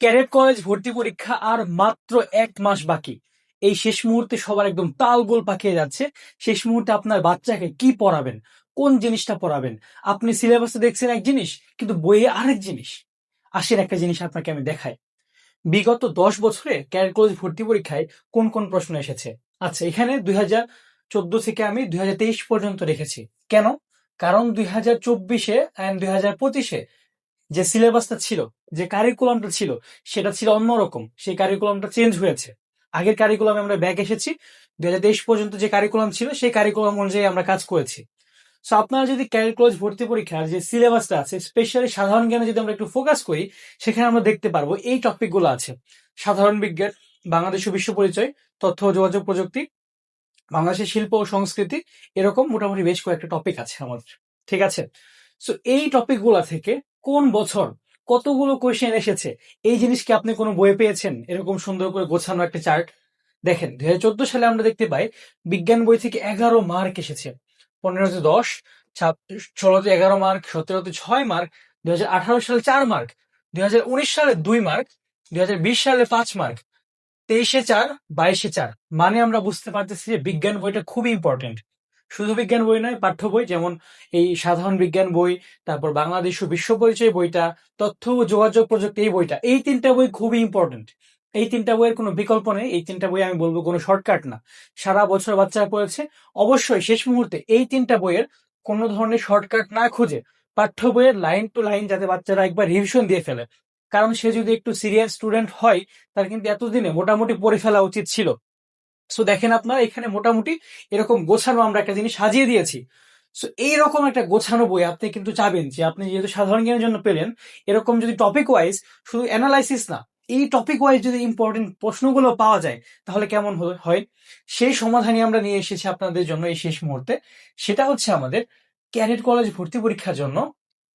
Cadet college ভর্তি পরীক্ষা আর মাত্র এক মাস বাকি। এই শেষ মুহূর্তে সবার একদম তাল গোল পাকিয়ে যাচ্ছে। শেষ মুহূর্তে আপনার বাচ্চাকে কি পড়াবেন? কোন জিনিসটা পড়াবেন? আপনি সিলেবাসে দেখছেন এক জিনিস, কিন্তু বইয়ে আরেক জিনিস। আসেন একটা জিনিস আপনাকে আমি দেখাই। বিগত দশ বছরে ক্যাডেট কলেজ ভর্তি পরীক্ষায় কোন কোন প্রশ্ন এসেছে? আচ্ছা এখানে দুই হাজার চোদ্দ থেকে আমি দুই হাজার তেইশ পর্যন্ত রেখেছি। কেন? কারণ দুই হাজার চব্বিশে অ্যান্ড দুই হাজার পঁচিশে যে সিলেবাসটা ছিল, যে কারিকুলামটা ছিল, সেটা ছিল অন্যরকম। সেই কারিকুলামটা চেঞ্জ হয়েছে। আগের কারিকুলামে আমরা ব্যাক এসেছি। দুই হাজার তেইশ পর্যন্ত যে কারিকুলাম ছিল, সেই কারিকুলাম অনুযায়ী আমরা কাজ করেছি। সো আপনারা যদি ক্যারিয়ার কলেজ ভর্তি পরীক্ষার যে সিলেবাসটা আছে স্পেশালি সাধারণ জ্ঞানে যদি আমরা একটু ফোকাস করি, সেখানে আমরা দেখতে পারব এই টপিকগুলো আছে। সাধারণ বিজ্ঞান, বাংলাদেশ ও বিশ্ব পরিচয়, তথ্য ও যোগাযোগ প্রযুক্তি, বাংলাদেশের শিল্প ও সংস্কৃতি, এরকম মোটামুটি বেশ কয়েকটা টপিক আছে আমাদের। ঠিক আছে? সো এই টপিকগুলো থেকে কোন বছর কতগুলো কোয়েশ্চেন এসেছে? এই জিনিস কি আপনি কোনো বইয়ে পেয়েছেন? এরকম সুন্দর করে গোছানো একটা চার্ট দেখেন দুই হাজার চোদ্দ সালে আমরা দেখতে পাই বিজ্ঞান বই থেকে এগারো মার্ক এসেছে। পনেরোতে দশ ষোলোতে এগারো মার্ক সতেরোতে ছয় মার্ক দুই হাজার আঠারো সালে চার মার্ক দুই হাজার উনিশ সালে দুই মার্ক দুই হাজার বিশ সালে পাঁচ মার্ক তেইশে চার, বাইশে চার। মানে আমরা বুঝতে পারতেছি যে বিজ্ঞান বইটা খুবই ইম্পর্টেন্ট শুধু বিজ্ঞান বই নয়, পাঠ্য বই, যেমন এই সাধারণ বিজ্ঞান বই, তারপর বাংলাদেশ ও বিশ্ব পরিচয় বইটা, তথ্য ও যোগাযোগ প্রযুক্তি এই বইটা, এই তিনটা বই খুবই ইম্পর্টেন্ট এই তিনটা বইয়ের কোনো বিকল্প নেই, এই তিনটা বই আমি বলব কোনো শর্টকাট না। সারা বছর বাচ্চারা পড়েছে, অবশ্যই শেষ মুহূর্তে এই তিনটা বইয়ের কোনো ধরনের শর্টকাট না খুঁজে পাঠ্য বইয়ের লাইন টু লাইন যাতে বাচ্চারা একবার রিভিশন দিয়ে ফেলে। কারণ সে যদি একটু সিরিয়াস স্টুডেন্ট হয়, তার কিন্তু এতদিনে মোটামুটি পড়ে ফেলা উচিত ছিল। সো দেখেন আপনারা, এখানে মোটামুটি এরকম গোছানো আমরা একটা জিনিস সাজিয়ে দিয়েছি। সো এইরকম একটা গোছানো বই আপনি কিন্তু চাবেন যে আপনি যেহেতু সাধারণ জ্ঞানের জন্য পেলেন, এরকম যদি টপিক ওয়াইজ শুধু অ্যানালাইসিস না, এই টপিক ওয়াইজ যদি ইম্পর্টেন্ট প্রশ্নগুলো পাওয়া যায়, তাহলে কেমন হয়? সেই সমাধানই আমরা নিয়ে এসেছি আপনাদের জন্য এই শেষ মুহূর্তে। সেটা হচ্ছে আমাদের ক্যাডেট কলেজ ভর্তি পরীক্ষার জন্য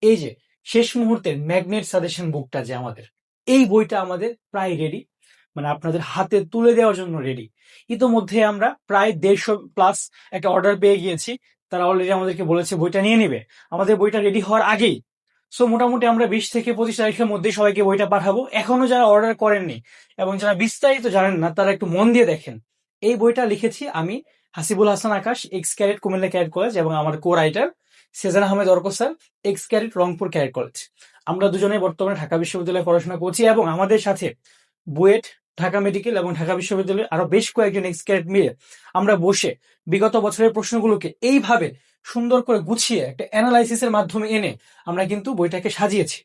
এই যে শেষ মুহূর্তের ম্যাগনেট সাজেশন বুকটা যে আমাদের, এই বইটা আমাদের প্রায় রেডি মানে আপনাদের হাতে তুলে দেওয়ার জন্য রেডি ইতোমধ্যে আমরা প্রায় দেড়শো প্লাস একটা অর্ডার পেয়ে গিয়েছি। তারা অলরেডি আমাদেরকে বলেছে বইটা নিয়ে নিবে। আমাদের বইটা রেডি হওয়ার আগেই। সো মোটামুটি আমরা বিশ থেকে পঁচিশ তারিখের মধ্যে সবাইকে বইটা পাঠাবো। এখনও যারা অর্ডার করেননি এবং যারা বিস্তারিত জানেন না, তারা একটু মন দিয়ে দেখেন। এই বইটা লিখেছি আমি Hasibul Hasan Akash ex cadet Cumilla cadet college এবং আমার co writer Sezan Ahmed Arko sir ex cadet Rangpur cadet college আমরা দুজনে বর্তমানে ঢাকা বিশ্ববিদ্যালয়ে পড়াশোনা করছি এবং আমাদের সাথে বুয়েট ঢাকা মেডিকেল এবং ঢাকা বিশ্ববিদ্যালয়ের আরও বেশ কয়েকজন এক্স মিলে আমরা বসে বিগত বছরের প্রশ্নগুলোকে এইভাবে সুন্দর করে গুছিয়ে একটা অ্যানালাইসিসের মাধ্যমে এনে আমরা কিন্তু বইটাকে সাজিয়েছি।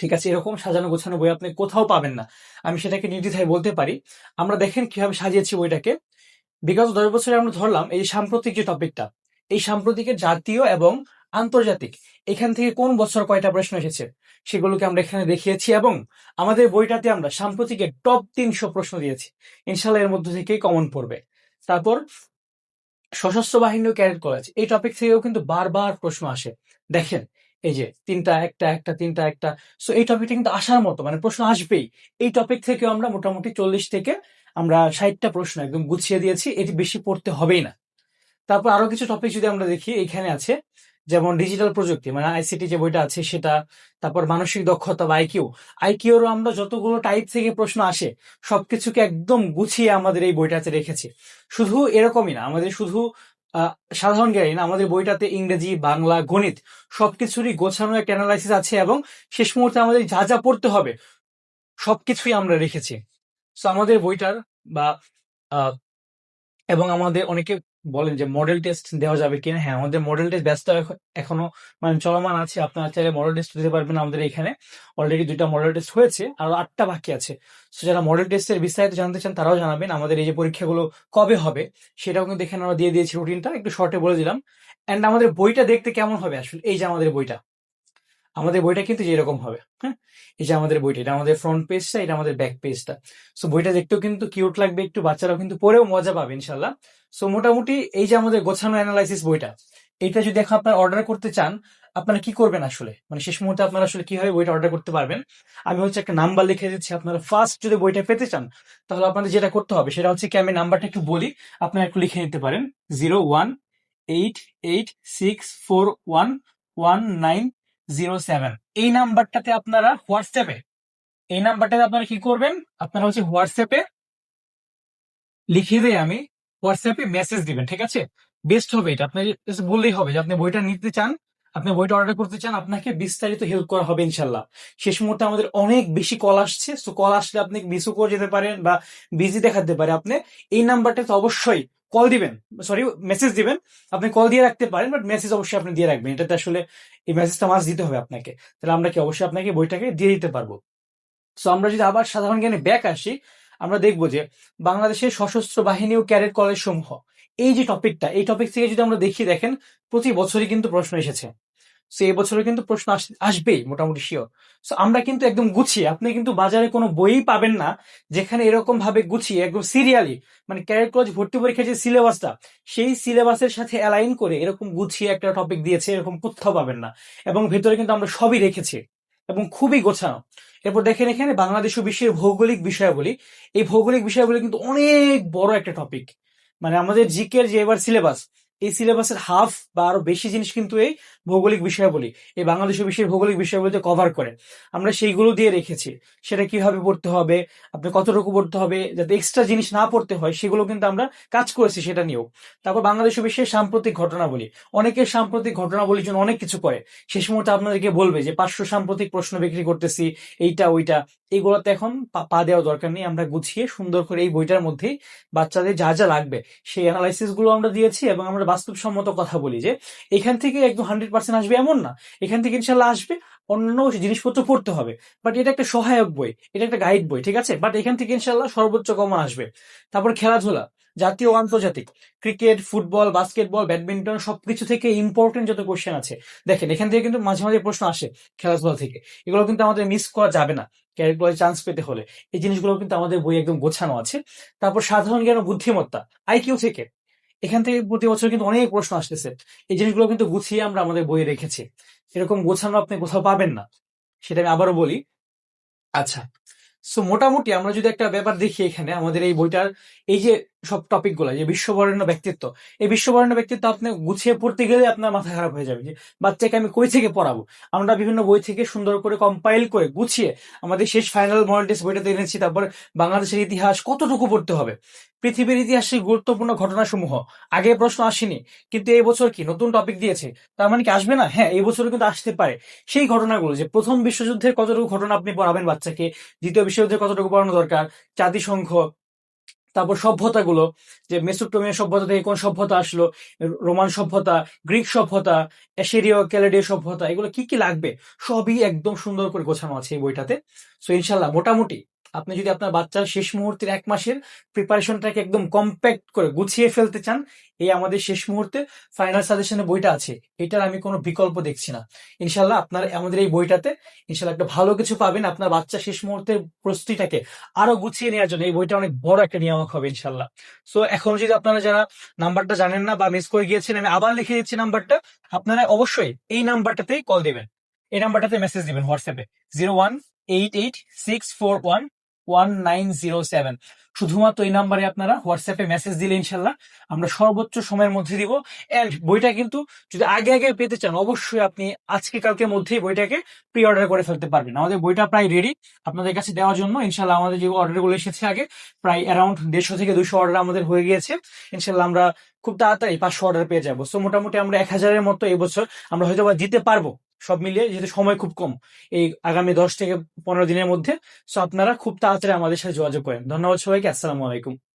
ঠিক আছে, এরকম সাজানো গোছানো বই আপনি কোথাও পাবেন না। আমি সেটাকে নির্দ্বিধায় বলতে পারি। আমরা দেখেন কীভাবে সাজিয়েছি বইটাকে। বিগত দশ বছরে আমরা ধরলাম এই সাম্প্রতিক যে টপিকটা এই সাম্প্রতিকের জাতীয় এবং আন্তর্জাতিক। এখান থেকে কোন বছর কয়টা প্রশ্ন এসেছে সেগুলোকে আমরা এখানে দেখিয়েছি এবং আমাদের বইটাতে আমরা সাম্প্রতিকের টপ তিনশো প্রশ্ন দিয়েছি। ইনশাল্লাহ এর মধ্যে থেকেই কমন পড়বে। তারপর সশস্ত্র বাহিনী ও ক্যাডেট কলেজ এই টপিক থেকেও কিন্তু বারবার প্রশ্ন আসে। দেখেন, এই যে তিনটা, একটা একটা, তিনটা, একটা সো এই টপিকটা কিন্তু আসার মতো মানে প্রশ্ন আসবেই। এই টপিক থেকে আমরা মোটামুটি চল্লিশ থেকে আমরা ষাটটা প্রশ্ন একদম গুছিয়ে দিয়েছি, এটি বেশি পড়তে হবেই না। তারপর আরও কিছু টপিক যদি আমরা দেখি, এখানে আছে যেমন ডিজিটাল প্রযুক্তি মানে আইসিটি যে বইটা আছে সেটা, তারপর মানসিক দক্ষতা বা আইকিউ আইকিউরও আমরা যতগুলো টাইপ থেকে প্রশ্ন আসে, সবকিছুকে একদম গুছিয়ে আমাদের এই বইটাতে রেখেছি। শুধু এরকমই না, আমাদের শুধু সাধারণ জ্ঞানী না, আমাদের বইটাতে ইংরেজি, বাংলা, গণিত সবকিছুরই গোছানো একটা অ্যানালাইসিস আছে এবং শেষ মুহূর্তে আমাদের যা যা পড়তে হবে, সবকিছুই আমরা রেখেছি। তো আমাদের বইটার বা এবং আমাদের অনেকে বলেন যে মডেল টেস্ট দেওয়া যাবে কিনা? হ্যাঁ আমাদের মডেল টেস্ট ব্যস্ত এখনও মানে চলমান আছে। আপনারা চাইলে মডেল টেস্ট দিতে পারবেন আমাদের এখানে। অলরেডি দুইটা মডেল টেস্ট হয়েছে, আর আটটা বাকি আছে। সো যারা মডেল টেস্টের বিস্তারিত জানতে চান, তারাও জানাবেন আমাদের এই যে পরীক্ষাগুলো কবে হবে, সেটাও কিন্তু এখানে আমরা দিয়ে দিয়েছি রুটিনটা একটু শর্টে বলে দিলাম। অ্যান্ড আমাদের বইটা দেখতে কেমন হবে আসলে? এই যে আমাদের বইটা। আমাদের বইটা কিন্তু যেরকম হবে হ্যাঁ? এই যে আমাদের বইটা, এটা আমাদের ফ্রন্ট পেজটা এটা আমাদের ব্যাক পেজটা সো বইটা দেখতেও কিন্তু কিউট লাগবে, একটু বাচ্চারাও কিন্তু পড়েও মজা পাবে ইনশাল্লাহ সো মোটামুটি এই যে আমাদের গোছানো অ্যানালাইসিস বইটা এটা যদি এখন আপনারা অর্ডার করতে চান, আপনারা কি করবেন আসলে? মানে শেষ মুহূর্তে আপনারা আসলে কীভাবে বইটা অর্ডার করতে পারবেন? আমি হচ্ছে একটা নাম্বার লিখে দিচ্ছি, আপনারা ফার্স্ট যদি বইটা পেতে চান, তাহলে আপনাদের যেটা করতে হবে, সেটা হচ্ছে কি, আমি নাম্বারটা একটু বলি, আপনারা একটু লিখে নিতে পারেন। Zero one eight eight six four one one nine zero seven. এই নাম্বারটাতে আপনারা হোয়াটসঅ্যাপে, এই নাম্বারটাতে আপনারা কি করবেন? আপনারা হচ্ছে হোয়াটসঅ্যাপে লিখে দিয়ে আমি হোয়াটসঅ্যাপে মেসেজ দিবেন, ঠিক আছে? বেস্ট হবে এটা। আপনি বললেই হবে যে আপনি বইটা নিতে চান, আপনি বইটা অর্ডার করতে চান, আপনাকে বিস্তারিত হেল্প করা হবে ইনশাল্লাহ শেষ মুহূর্তে আমাদের অনেক বেশি কল আসছে তো কল আসলে আপনি মিসও করে যেতে পারেন বা বিজি দেখাতে পারে। আপনি এই নাম্বারটাতে অবশ্যই কল দিবেন সরি মেসেজ দিবেন, আপনি কল দিয়ে রাখতে পারেন বাট মেসেজ অবশ্যই আপনি দিয়ে রাখবেন। এটাতে আসলে এই মেসেজটা মাস দিতে হবে আপনাকে। তাহলে আমরা কি অবশ্যই আপনাকে বইটাকে দিয়ে দিতে পারব? সো আমরা যদি আবার সাধারণ জ্ঞানে ব্যাক আসি, আমরা দেখব যে বাংলাদেশের সশস্ত্র বাহিনী ও ক্যারেট কলেজ সমূহ এই যে টপিকটা এই টপিক থেকে যদি আমরা দেখি, দেখেন প্রতি বছরই কিন্তু প্রশ্ন এসেছে। সো এই বছরে কিন্তু প্রশ্ন আসবেই, মোটামুটি শিওর সো আমরা কিন্তু একদম গুছিয়ে, আপনি কিন্তু বাজারে কোনো বইই পাবেন না, যেখানে এরকম ভাবে গুছিয়ে, একদম সিরিয়ালি মানে ক্যাডেট কলেজ ভর্তি পরীক্ষার যে সিলেবাসটা, সেই সিলেবাসের সাথে অ্যালাইন করে এরকম গুছিয়ে একটা টপিক দিয়েছে, এরকম কোথাও পাবেন না। এবং ভেতরে কিন্তু আমরা সবই রেখেছি, এবং খুবই গোছানো। এরপর দেখেন এখানে বাংলাদেশ ও বিশ্বের ভৌগোলিক বিষয়াবলী। এই ভৌগোলিক বিষয়াবলী কিন্তু অনেক বড় একটা টপিক মানে আমাদের জিকের যে এবার সিলেবাস, এই সিলেবাসের হাফ বা আরও বেশি জিনিস কিন্তু এই ভৌগোলিক বিষয়াবলী এই বাংলাদেশ ও বিশ্বের ভৌগোলিক বিষয়াবলীতে কভার করে। আমরা সেইগুলো দিয়ে রেখেছি। সেটা কীভাবে পড়তে হবে, আপনি কতটুকু পড়তে হবে, যাতে এক্সট্রা জিনিস না পড়তে হয়, সেগুলো কিন্তু আমরা কাজ করেছি সেটা নিয়েও। তারপর বাংলাদেশের বিশ্বের সাম্প্রতিক ঘটনাবলী অনেকের সাম্প্রতিক ঘটনাবলীর জন্য অনেক কিছু করে। শেষ মুহূর্তে আপনাদেরকে বলবে যে, পাঁচশো সাম্প্রতিক প্রশ্ন বিক্রি করতেছি, এইটা, ওইটা। এইগুলোতে এখন পা দেওয়া দরকার নেই। আমরা গুছিয়ে সুন্দর করে এই বইটার মধ্যেই বাচ্চাদের যা যা লাগবে, সেই অ্যানালাইসিসগুলো আমরা দিয়েছি এবং আমরা বাস্তবসম্মত কথা বলি যে, এখান থেকে একদম হান্ড্রেড পার্সেন্ট আসবে এমন না। এখান থেকে ইনশাল্লাহ আসবে। অন্য জিনিসপত্র পড়তে হবে। বাট এটা একটা সহায়ক বই। এটা একটা গাইড বই, ঠিক আছে? বাট এখান থেকে ইনশাল্লাহ সর্বোচ্চ কমন আসবে। তারপর খেলাধুলা, জাতীয় আন্তর্জাতিক। ক্রিকেট ফুটবল বাস্কেটবল ব্যাডমিন্টন সবকিছু থেকে ইম্পর্টেন্ট যত কোশ্চেন আছে। দেখেন, এখান থেকে কিন্তু মাঝে মাঝে প্রশ্ন আসে খেলাধুলা থেকে। এগুলো কিন্তু আমাদের মিস করা যাবে না। ক্যারেক্টার চান্স পেতে হলে। এই জিনিসগুলো কিন্তু আমাদের বই একদম গোছানো আছে। তারপর সাধারণ জ্ঞান বুদ্ধিমত্তা আইকিউ থেকে। এখান থেকে প্রতি বছর কিন্তু অনেক প্রশ্ন আসতেছে। এই জিনিসগুলো কিন্তু গুছিয়ে আমরা আমাদের বইয়ে রেখেছি। এরকম গোছানো আপনি কোথাও পাবেন না। সেটা আমি আবারও বলি। আচ্ছা সো মোটামুটি আমরা যদি একটা ব্যাপার দেখি এখানে, আমাদের এই বইটার, এই যে সব টপিকগুলো, যে বিশ্ববরেণ্য ব্যক্তিত্ব। এই বিশ্ববরেণ্য ব্যক্তিত্ব আপনি গুছিয়ে পড়তে গেলে আপনার মাথা খারাপ হয়ে যাবে যে, বাচ্চাকে আমি কই থেকে পড়াবো? আমরা বিভিন্ন বই থেকে সুন্দর করে কম্পাইল করে গুছিয়ে আমাদের শেষ ফাইনাল মডেল টেস্ট বইটাতে এনেছি, তারপর বাংলাদেশের ইতিহাস কতটুকু পড়তে হবে? পৃথিবীর ইতিহাসের গুরুত্বপূর্ণ ঘটনাসমূহ। আগে প্রশ্ন আসেনি, কিন্তু এই বছর কি নতুন টপিক দিয়েছে? তার মানে কি আসবে না? হ্যাঁ এই বছর কিন্তু আসতে পারে। সেই ঘটনাগুলো, যে প্রথম বিশ্বযুদ্ধের কতটুকু ঘটনা আপনি পড়াবেন বাচ্চাকে, দ্বিতীয় বিশ্বযুদ্ধের কতটুকু পড়ানো দরকার? জাতিসংঘ তারপর সভ্যতাগুলো, যে মেসোপটেমিয়া সভ্যতা থেকে কোন সভ্যতা আসলো, রোমান সভ্যতা, গ্রিক সভ্যতা এশিরীয় ক্যালেডীয় সভ্যতা, এগুলো কি কি লাগবে? সবই একদম সুন্দর করে গোছানো আছে এই বইটাতে। সো ইনশাল্লাহ, মোটামুটি আপনি যদি আপনার বাচ্চার শেষ মুহূর্তের এক মাসের প্রিপারেশনটাকে একদম কম্প্যাক্ট করে গুছিয়ে ফেলতে চান, এই আমাদের শেষ মুহূর্তে ফাইনাল সাজেশনে বইটা আছে। এটার আমি কোনো বিকল্প দেখছি না। ইনশাল্লাহ আপনার, আমাদের এই বইটাতে ইনশাল্লাহ একটা ভালো কিছু পাবেন আপনার বাচ্চা শেষ মুহূর্তের প্রস্তুতিটাকে আরও গুছিয়ে নেওয়ার জন্য। এই বইটা অনেক বড় একটা নিয়ামক হবে ইনশাল্লাহ সো এখন যদি আপনারা যারা নাম্বারটা জানেন না বা মিস করে গিয়েছেন, আমি আবার লিখে দিচ্ছি নাম্বারটা। আপনারা অবশ্যই এই নাম্বারটাতেই কল দিবেন। এই নাম্বারটাতে মেসেজ দিবেন হোয়াটসঅ্যাপে zero one eight eight six four one one nine zero seven শুধুমাত্র এই নাম্বারে আপনারা হোয়াটসঅ্যাপে মেসেজ দিলে ইনশাল্লাহ আমরা সর্বোচ্চ সময়ের মধ্যে দিব। এন্ড বইটা কিন্তু যদি আগে আগে পেতে চান, অবশ্যই আপনি আজকে কালকের মধ্যেই বইটাকে প্রি অর্ডার করে ফেলতে পারবেন। আমাদের বইটা প্রায় রেডি আপনাদের কাছে দেওয়ার জন্য ইনশাল্লাহ আমাদের যে অর্ডারগুলো এসেছে আগে, প্রায় অ্যারাউন্ড দেড়শো থেকে দুশো অর্ডার আমাদের হয়ে গিয়েছে। ইনশাল্লাহ আমরা খুব তাড়াতাড়ি পাঁচশো অর্ডার পেয়ে যাব। সো মোটামুটি আমরা এক হাজারের মতো এবছর আমরা হয়তো বা দিতে পারব। সব মিলিয়ে যেহেতু সময় খুব কম, এই আগামী দশ থেকে পনেরো দিনের মধ্যে সো আপনারা খুব তাড়াতাড়ি আমাদের সাথে যোগাযোগ করেন। ধন্যবাদ সবাইকে, আসসালামু আলাইকুম।